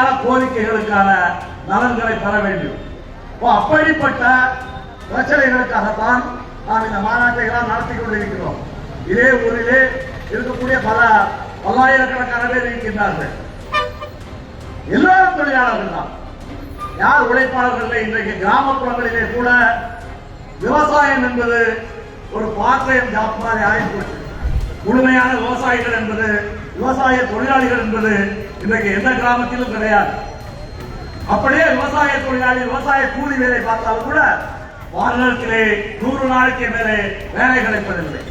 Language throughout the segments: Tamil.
கோரிக்கைகளுக்கான நலன்களை பெற வேண்டும். அப்படிப்பட்ட பிரச்சனைகளுக்காகத்தான் நாம் இந்த மாநாட்டை எல்லாம் நடத்தி கொண்டிருக்கிறோம். இதே ஊரிலே இருக்கக்கூடிய பல பல்லாயிரக்கணக்கான பேர் இருக்கின்றார்கள். எல்லாரும் தொழிலாளர்கள் தான். யார் உழைப்பாளர்கள் இன்றைக்கு கிராமப்புறங்களிலே கூட விவசாயம் என்பது ஒரு பார்ட் டைம் ஜாப் மாதிரி ஆகிப்போச்சு முழுமையான விவசாயிகள் என்பது விவசாய தொழிலாளிகள் என்பது இன்றைக்கு எந்த கிராமத்திலும் கிடையாது. அப்படியே விவசாய தொழிலாளி விவசாய கூலி வேலை பார்த்தாலும் கூட வாரத்திலே நூறு நாளைக்கு மேலே வேலை கிடைப்பதில்லை.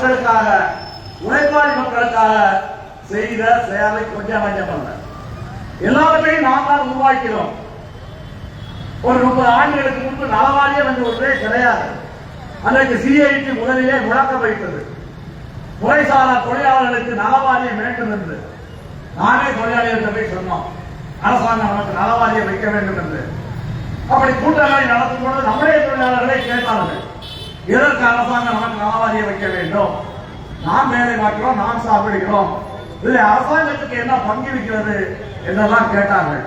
மக்களுக்காக உழைப்பாளி மக்களுக்காக செய்த சேவை கொஞ்சம் கொஞ்சம் பண்ண எல்லாவற்றையும் நாம் தான் உருவாக்கிறோம் ஒரு முப்பது ஆண்டுகளுக்கு முன்பு நலவாரியம் என்று ஒன்றே கிடையாது. அன்றைக்கு சிஐடி முதலிலே முழக்க வைத்தது. முறைசாரா தொழிலாளர்களுக்கு நலவாரியம் வேண்டும் என்று. நானே தொழிலாளர்கள் போய் சொன்னோம். அரசாங்கம் நமக்கு நலவாரியம் வைக்க வேண்டும் என்று. அப்படி கூட்டங்களை நடத்தும் பொழுது நம்முடைய தொழிலாளர்களை கேட்டார்கள். எதற்கு அரசாங்கம் நமக்கு நலவாரியம் வைக்க வேண்டும். நாம் வேலை பார்க்கிறோம் நாம் சாப்பிடுகிறோம். இதில் அரசாங்கத்துக்கு என்ன பங்கு இருக்கிறது என்றெல்லாம் கேட்டார்கள்.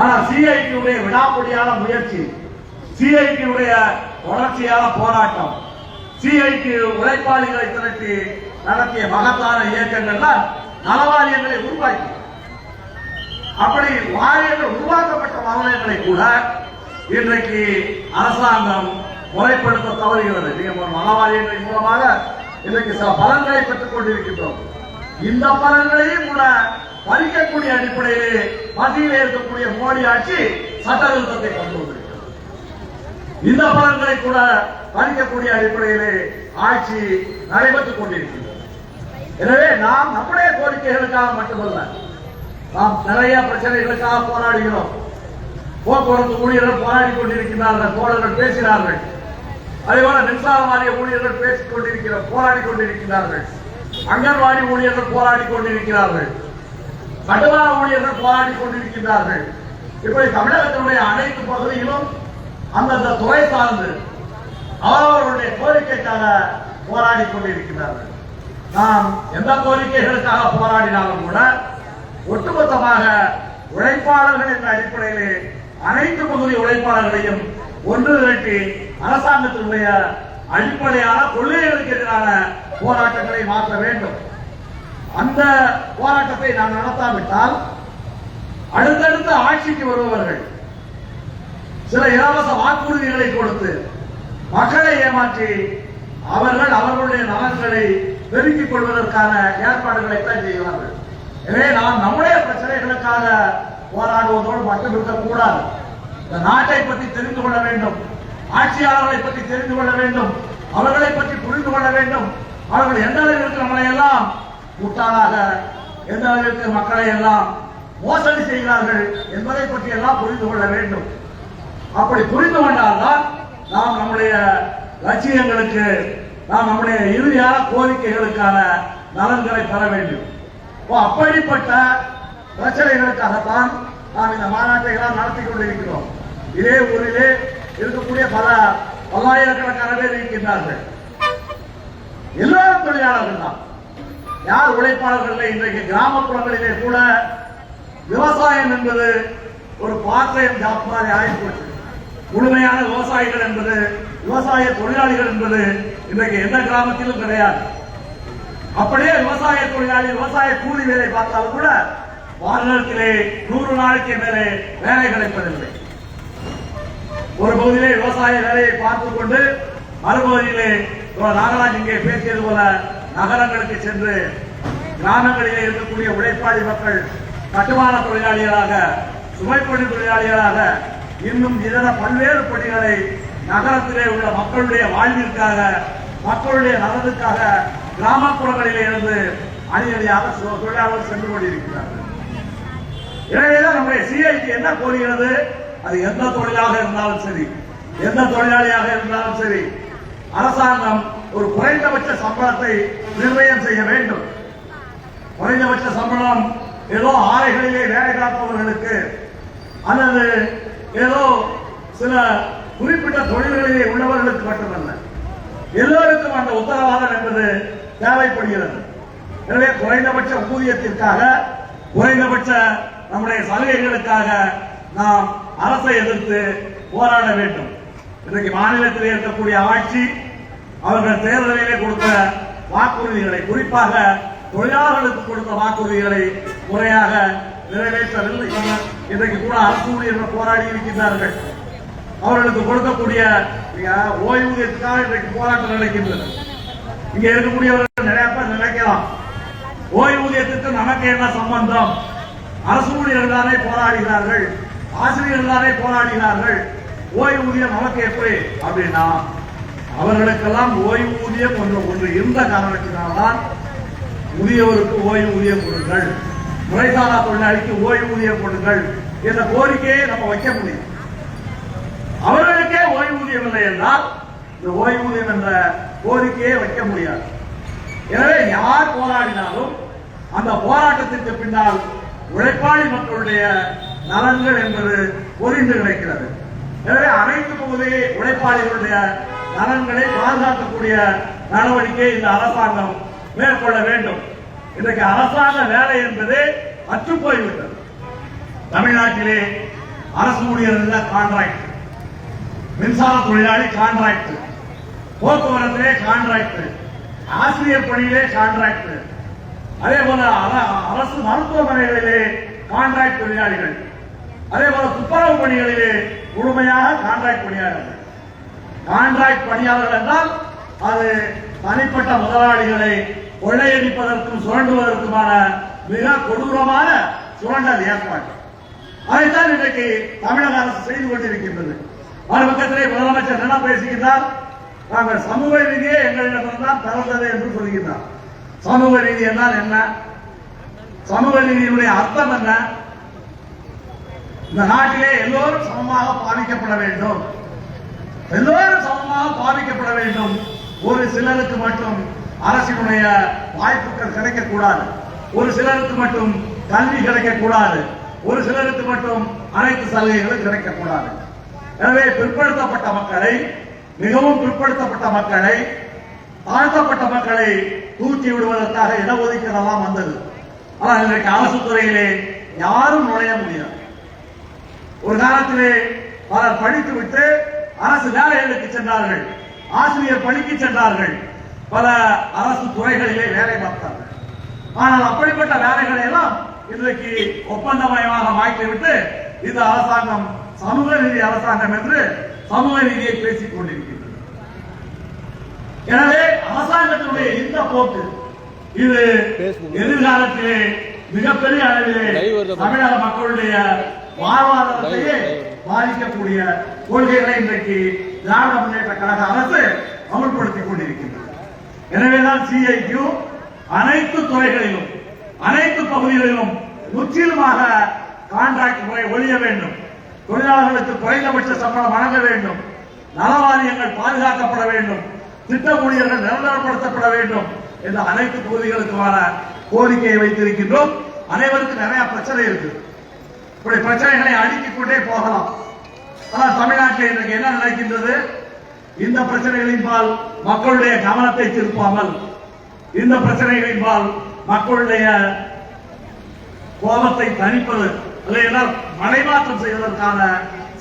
ஆனால் சிஐடியுடைய விடாமுடியான முயற்சி சிஐடியுடைய தொடர்ச்சியான போராட்டம் சிஐடி உழைப்பாளிகளை திரட்டி நடத்திய மகத்தான இயக்கங்கள்ல நலவாரியங்களை உருவாக்கி. அப்படி வாரியங்கள் உருவாக்கப்பட்ட வாரியங்களை கூட இன்றைக்கு அரசாங்கம் முறைப்படுத்த தவறுகிறது நீங்க ஒரு மூலமாக இன்றைக்கு சில பலன்களை பெற்றுக் கொண்டிருக்கின்றோம். இந்த பலன்களையும் கூட பறிக்கக்கூடிய அடிப்படையிலே மத்தியிலே இருக்கக்கூடிய மோடி ஆட்சி சட்ட திருத்தத்தை கொண்டு வந்திருக்கிறது. இந்த பலன்களை கூட பறிக்கக்கூடிய அடிப்படையிலே ஆட்சி நடைபெற்றுக் கொண்டிருக்கிறது எனவே நாம் நம்முடைய கோரிக்கைகளுக்காக மட்டுமல்ல நாம் நிறைய பிரச்சனைகளுக்காக போராடுகிறோம். போக்குவரத்து ஊழியர்கள் போராடி கொண்டிருக்கிறார்கள் தோழர்கள் பேசினார்கள் அதேபோல மின்சார வாரிய ஊழியர்கள் பேசிக் கொண்டிருக்கிற போராடி கொண்டிருக்கிறார்கள் அங்கன்வாடி ஊழியர்கள் போராடி கொண்டிருக்கிறார்கள். கட்டுமான ஊழியர்கள் போராடி கொண்டிருக்கிறார்கள் இப்படி தமிழகத்தினுடைய அனைத்து பகுதியிலும் அந்தந்த துறை சார்ந்து அவரவர்களுடைய கோரிக்கைக்காக போராடி கொண்டிருக்கிறார்கள் நாம் எந்த கோரிக்கைகளுக்காக போராடினாலும் கூட ஒட்டுமொத்தமாக உழைப்பாளர்கள் என்ற அடிப்படையிலே அனைத்து பகுதி உழைப்பாளர்களையும் ஒன்று திரட்டி அரசாங்கத்தினுடைய அடிப்படையான கொள்கைகளுக்கு எதிரான போராட்டங்களை மாற்ற வேண்டும். அந்த போராட்டத்தை நாம் நடத்தாவிட்டால் அடுத்தடுத்த ஆட்சிக்கு வருபவர்கள் சில இலவச வாக்குறுதிகளை கொடுத்து மக்களை ஏமாற்றி அவர்கள் அவர்களுடைய நலன்களை பெருக்கிக் கொள்வதற்கான ஏற்பாடுகளை தான் செய்வார்கள். எனவே நாம் நம்முடைய பிரச்சனைகளுக்காக போராடுவதோடு மட்டும் இருக்கக்கூடாது இந்த நாட்டை பற்றி தெரிந்து கொள்ள வேண்டும். ஆட்சியாளர்களை பற்றி தெரிந்து கொள்ள வேண்டும் அவர்களை பற்றி புரிந்து கொள்ள வேண்டும். அவர்கள் எந்த அளவிற்கு நம்மளை எல்லாம் முட்டாளாக எந்த அளவிற்கு மக்களை எல்லாம் மோசடி செய்கிறார்கள் என்பதை பற்றி எல்லாம் புரிந்து கொள்ள வேண்டும். அப்படி புரிந்து கொண்டால்தான் நாம் நம்முடைய லட்சியங்களுக்கு நாம் நம்முடைய இறுதியான கோரிக்கைகளுக்கான நலன்களை பெற வேண்டும். இப்போ அப்படிப்பட்ட பிரச்சனைகளுக்காகத்தான் நாம் இந்த மாநாட்டை எல்லாம் நடத்தி கொண்டிருக்கிறோம். இதே ஊரிலே இருக்கக்கூடிய பல பல்லாயிரக்கணக்கான பேர் இருக்கின்றார்கள். எல்லாரும் தொழிலாளர்கள் தான். யார் உழைப்பாளர்கள் இன்றைக்கு கிராமப்புறங்களிலே கூட விவசாயம் என்பது ஒரு பார்ட் டைம் ஜாப் மாதிரி ஆகிப்போச்சு முழுமையான விவசாயிகள் என்பது விவசாய தொழிலாளிகள் என்பது இன்றைக்கு எந்த கிராமத்திலும் கிடையாது. அப்படியே விவசாய தொழிலாளி விவசாய கூலி வேலை பார்த்தாலும் கூட வாரத்திலே நூறு நாளைக்கு மேலே வேலை கிடைப்பதில்லை. ஒரு பகுதியிலே விவசாய வேலையை பார்த்துக் கொண்டு மறுபகுதியிலே நாகராஜ் இங்கே பேசியது போல நகரங்களுக்கு சென்று கிராமங்களிலே இருக்கக்கூடிய உழைப்பாளி மக்கள் கட்டுமான தொழிலாளிகளாக சுமைப்பணி தொழிலாளிகளாக இன்னும் இதர பல்வேறு பணிகளை நகரத்திலே உள்ள மக்களுடைய வாழ்விற்காக மக்களுடைய நலனுக்காக கிராமப்புறங்களிலே இருந்து அணியணியாக தொழிலாளர்கள் சென்று கொண்டிருக்கிறார்கள். எனவேதான் நம்முடைய சிஐடி என்ன கோருகிறது? அது எந்த தொழிலாக இருந்தாலும் சரி. எந்த தொழிலாளியாக இருந்தாலும் சரி அரசாங்கம் ஒரு குறைந்தபட்ச சம்பளத்தை நிர்ணயம் செய்ய வேண்டும். குறைந்தபட்ச சம்பளம் ஏதோ ஆலைகளிலே வேலை பார்ப்பவர்களுக்கு அல்லது ஏதோ சில குறிப்பிட்ட தொழில்களிலே உள்ளவர்களுக்கு மட்டுமல்ல. எல்லோருக்கும் அந்த உத்தரவாதம் என்பது தேவைப்படுகிறது. எனவே குறைந்தபட்ச ஊதியத்திற்காக குறைந்தபட்ச நம்முடைய சலுகைகளுக்காக நாம் அரசை எதிர்த்து போராட வேண்டும். இன்றைக்கு மாநிலத்தில் இருக்கக்கூடிய ஆட்சி அவர்கள் தேர்தலிலே கொடுத்த வாக்குறுதிகளை குறிப்பாக தொழிலாளர்களுக்கு கொடுத்த வாக்குறுதிகளை முறையாக நிறைவேற்றவில்லை. இன்றைக்கு கூட அரசு ஊழியர்கள் போராடி இருக்கின்றார்கள். அவர்களுக்கு கொடுக்கக்கூடிய ஓய்வூதியத்துக்காக இன்றைக்கு போராட்டம் நடக்கின்றது. இங்க இருக்கக்கூடியவர்கள் நிறைய பேர் நினைக்கலாம் ஓய்வூதியத்துக்கு நமக்கு என்ன சம்பந்தம்? அரசு ஊழியர்கள் தானே போராடுகிறார்கள். ஆசிரியர்களாலே போராடினார்கள். ஓய்வூதியம் நமக்கு எப்படி? அப்படின்னா அவர்களுக்கெல்லாம் ஓய்வூதியம் ஒன்று ஒன்று இருந்த காரணத்தினால்தான் முதியவருக்கு ஓய்வூதியம் கொடுங்கள். முறைசாரா தொழிலாளிக்கு ஓய்வூதியம் கொடுங்கள் என்ற கோரிக்கையை நம்ம வைக்க முடியும். அவர்களுக்கே ஓய்வூதியம் இல்லை என்றால் இந்த ஓய்வூதியம் என்ற கோரிக்கையை வைக்க முடியாது. எனவே யார் போராடினாலும் அந்த போராட்டத்திற்கு பின்னால் உழைப்பாளி மக்களுடைய நலன்கள் என்பது பொறிந்து கிடைக்கிறது. எனவே அனைத்து பகுதி உழைப்பாளிகளுடைய நலன்களை பாதுகாக்கக்கூடிய நடவடிக்கை இந்த அரசாங்கம் மேற்கொள்ள வேண்டும். இன்றைக்கு அரசாங்க வேலை என்பது அற்று போய்விட்டது தமிழ்நாட்டிலே அரசு ஊழியர்கள் கான்ட்ராக்ட் மின்சார தொழிலாளி கான்ட்ராக்ட் போக்குவரத்திலே கான்ட்ராக்ட் ஆசிரியர் பணியிலே கான்ட்ராக்ட் அதே போல அரசு மருத்துவமனைகளிலே கான்ட்ராக்ட் தொழிலாளிகள். அதே போல துப்புரவு பணிகளிலே முழுமையாக கான்ட்ராக்ட் பணியாளர்கள் கான்ட்ராக்ட் பணியாளர்கள் என்றால் அது தனிப்பட்ட முதலாளிகளை கொள்ளையடிப்பதற்கும் சுரண்டுவதற்குமான மிக கொடூரமான சுரண்டல் ஏற்பாடு. அதைத்தான் இன்றைக்கு தமிழக அரசு செய்து கொண்டிருக்கின்றது. மறுபக்கத்திலே முதலமைச்சர் என்ன பேசுகின்றார்? நாங்கள் சமூக நீதியே எங்களிடம்தான் பிறந்தது என்று சொல்கின்றார். சமூக நீதி என்றால் என்ன? சமூக நீதியினுடைய அர்த்தம் என்ன? இந்த நாட்டிலே எல்லோரும் சமமாக பாதிக்கப்பட வேண்டும். எல்லோரும் சமமாக பாதிக்கப்பட வேண்டும். ஒரு சிலருக்கு மட்டும் அரசினுடைய வாய்ப்புகள் கிடைக்கக்கூடாது. ஒரு சிலருக்கு மட்டும் கல்வி கிடைக்கக்கூடாது. ஒரு சிலருக்கு மட்டும் அனைத்து சலுகைகளும் கிடைக்கக்கூடாது. எனவே பிற்படுத்தப்பட்ட மக்களை மிகவும் பிற்படுத்தப்பட்ட மக்களை தாழ்த்தப்பட்ட மக்களை தூக்கி விடுவதற்காக இடஒதுக்கீடெல்லாம் வந்தது. ஆனால் இன்றைக்கு அரசு துறையிலே யாரும் நுழைய முடியாது. ஒரு காலத்திலே பலர் படித்து விட்டு அரசு வேலைகளுக்கு சென்றார்கள். ஆசிரியர் பணிக்கு சென்றார்கள். பல அரசு துறைகளிலே வேலை பார்த்தார்கள். ஆனால் அப்படிப்பட்ட வேலைகளை எல்லாம் இன்றைக்கு ஒப்பந்தமயமாக மாற்றிவிட்டு இந்த அரசாங்கம் சமூக நீதி அரசாங்கம் என்று சமூக நீதியை பேசிக் கொண்டிருக்கின்றது. எனவே அரசாங்கத்தினுடைய இந்த போக்கு இது எதிர்காலத்திலே மிகப்பெரிய அளவிலே? தமிழக மக்களுடைய வாழ்வாதாரத்தையே பாதிக்கக்கூடிய கொள்கைகளை இன்றைக்கு திராவிட முன்னேற்ற கழக அரசு அமல்படுத்திக் கொண்டிருக்கின்றது. எனவேதான் சிஐடியு அனைத்து துறைகளிலும் அனைத்து பகுதிகளிலும் முற்றிலுமாக கான்ட்ராக்ட் முறை ஒழிய வேண்டும். தொழிலாளர்களுக்கு குறைந்தபட்ச சம்பளம் வழங்க வேண்டும். நலவாரியங்கள் பாதுகாக்கப்பட வேண்டும். திட்ட ஊழியர்கள் நிரந்தரப்படுத்தப்பட வேண்டும் என்ற அனைத்து பகுதிகளுக்குமான கோரிக்கையை வைத்திருக்கின்றோம். அனைவருக்கும் நிறைய பிரச்சனை இருக்கு இப்படி பிரச்சனைகளை அடுக்கிக் கொண்டே போகலாம். ஆனால் தமிழ்நாட்டில் இன்றைக்கு என்ன நடக்கின்றது? இந்த பிரச்சனைகளின்பால் மக்களுடைய கவனத்தை திருப்பாமல் இந்த பிரச்சனைகளின்பால் மக்களுடைய கோபத்தை தணிப்பது இல்லையென்றால் மலைமாற்றம் செய்வதற்கான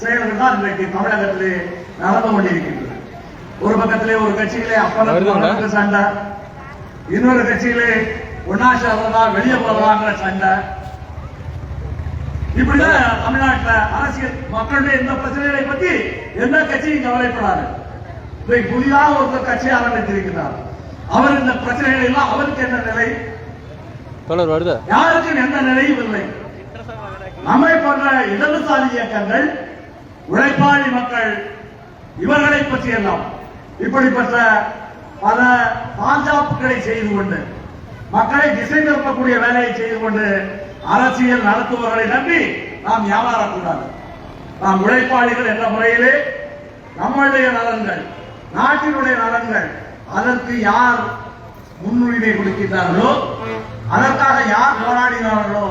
செயல்கள் தான் இன்றைக்கு தமிழகத்திலே நடந்து கொண்டிருக்கின்றது ஒரு பக்கத்திலே ஒரு கட்சியிலே அப்பனுக்கு சண்டை. இன்னொரு கட்சியிலே ஒன்னா சேர்றதா வெளியே போறதாங்கிற சண்டை. இப்படிதான் தமிழ்நாட்டுல அரசியல் மக்களுடைய இந்த பிரச்சனைகளை பத்தி எந்த கட்சியும் கவலைப்படாது. புதிதாக ஒருத்தர் கட்சி ஆரம்பித்திருக்கிறார். அவர் இந்த பிரச்சனைகள் எல்லாம் அவருக்கு என்ன நிலை? வருதா. யாருக்கும் எந்த நிலையும் இல்லை. நம்மை போன்ற இடதுசாரி இயக்கங்கள் உழைப்பாளி மக்கள் இவர்களை பற்றி எல்லாம் இப்படிப்பட்ட பல பாஞ்சாப்புகளை செய்து கொண்டு மக்களை திசை திருப்பக்கூடிய வேலையை செய்து கொண்டு அரசியல் நடத்துபவர்களை நம்பி நாம் ஏமாறக்கூடாது. நாம் உழைப்பாளிகள் என்ற முறையிலே நம்மளுடைய நலன்கள் நாட்டினுடைய நலன்கள் அதற்கு யார் முன்னுரிமை கொடுக்கின்றார்களோ அதற்காக யார் போராடினார்களோ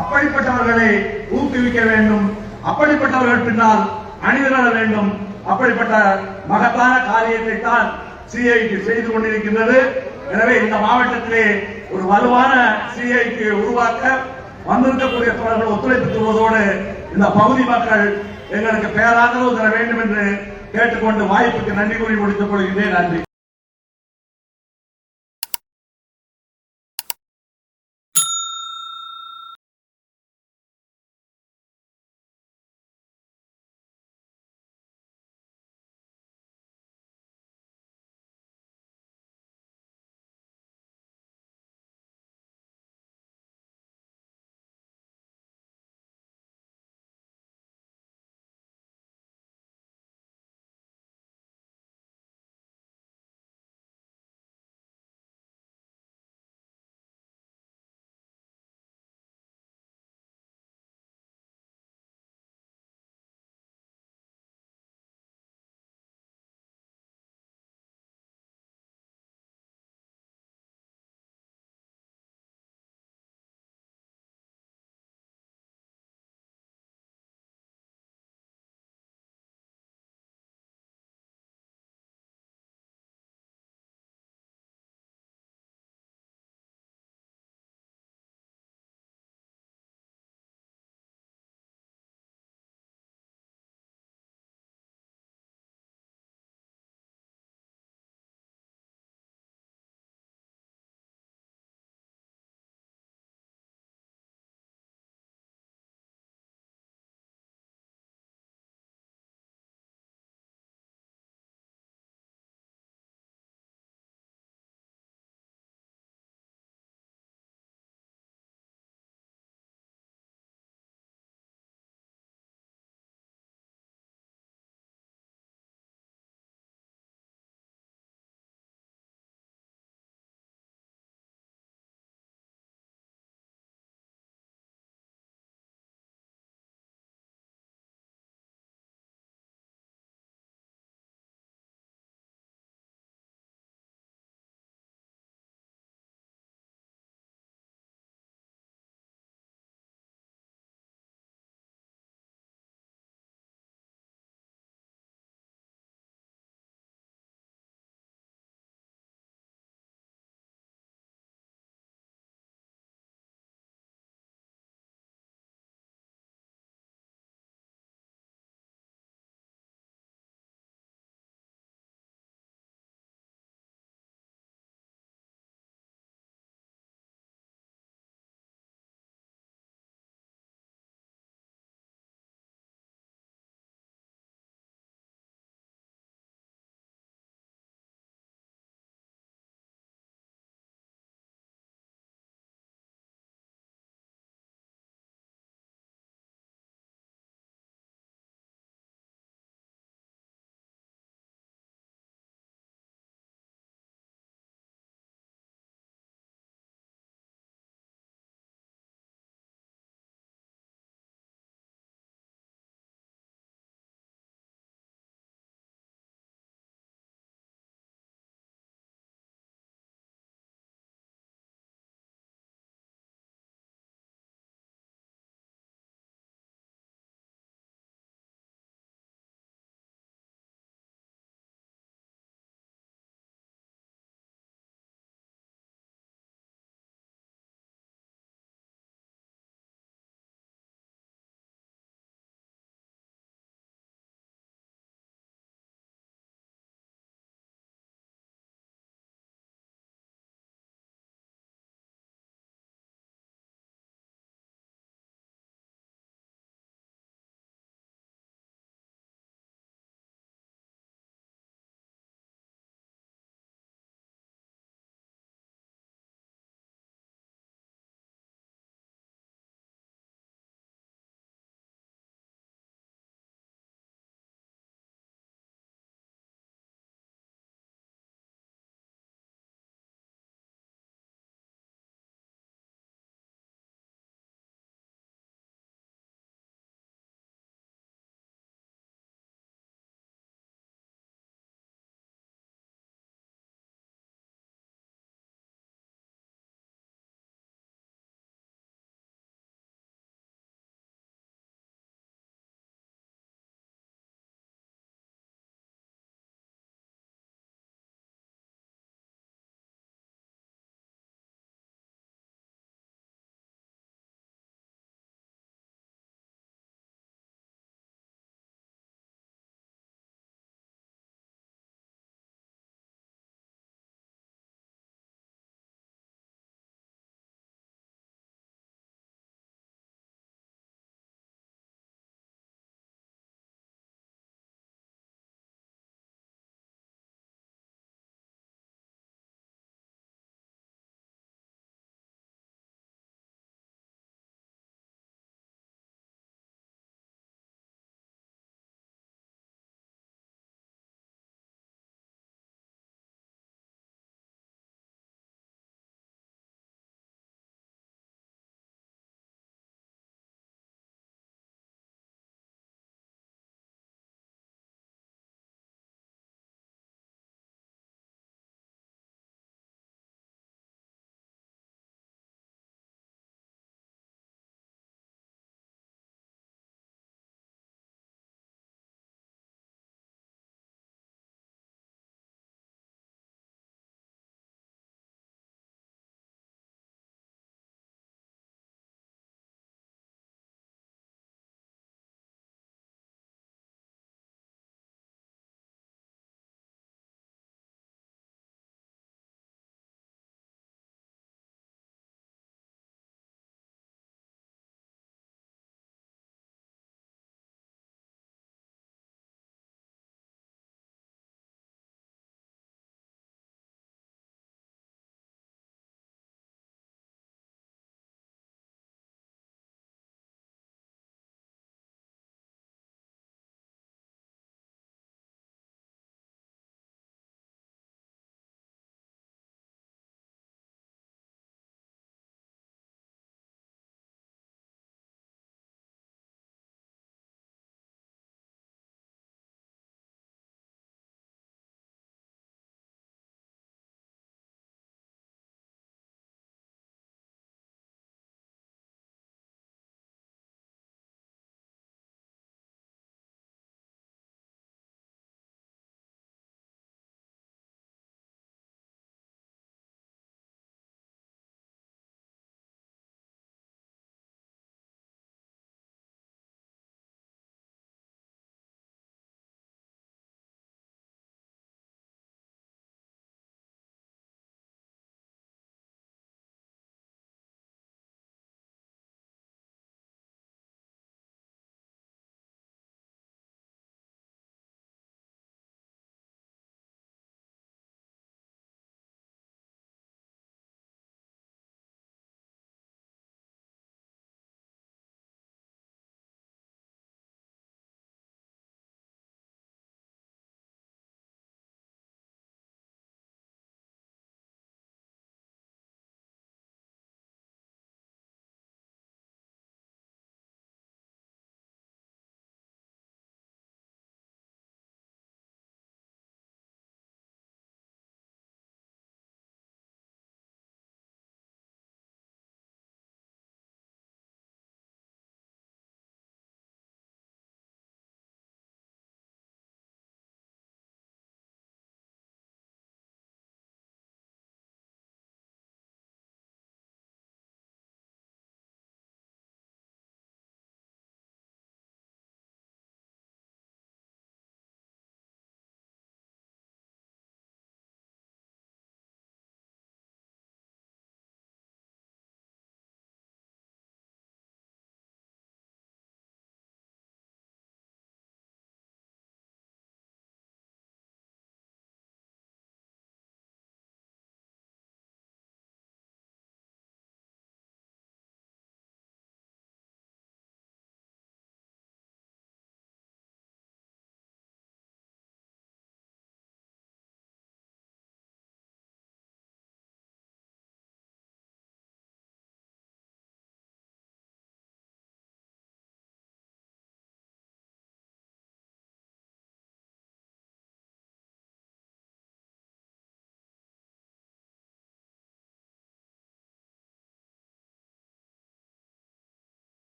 அப்படிப்பட்டவர்களை ஊக்குவிக்க வேண்டும். அப்படிப்பட்டவர்கள் பின்னால் அணிதிரள வேண்டும். அப்படிப்பட்ட மகத்தான காரியத்தை தான் சிஐடி செய்து கொண்டிருக்கின்றது. எனவே இந்த மாவட்டத்திலே ஒரு வலுவான சிஐடி உருவாக்க வந்திருக்கக்கூடிய தொடர்கள் ஒத்துழைப்பு தருவதோடு இந்த பகுதி மக்கள் எங்களுக்கு பேராதரவு தர வேண்டும் என்று கேட்டுக்கொண்டு வாய்ப்புக்கு நன்றி கூறி முடித்துக் கொள்கின்றேன். நன்றி.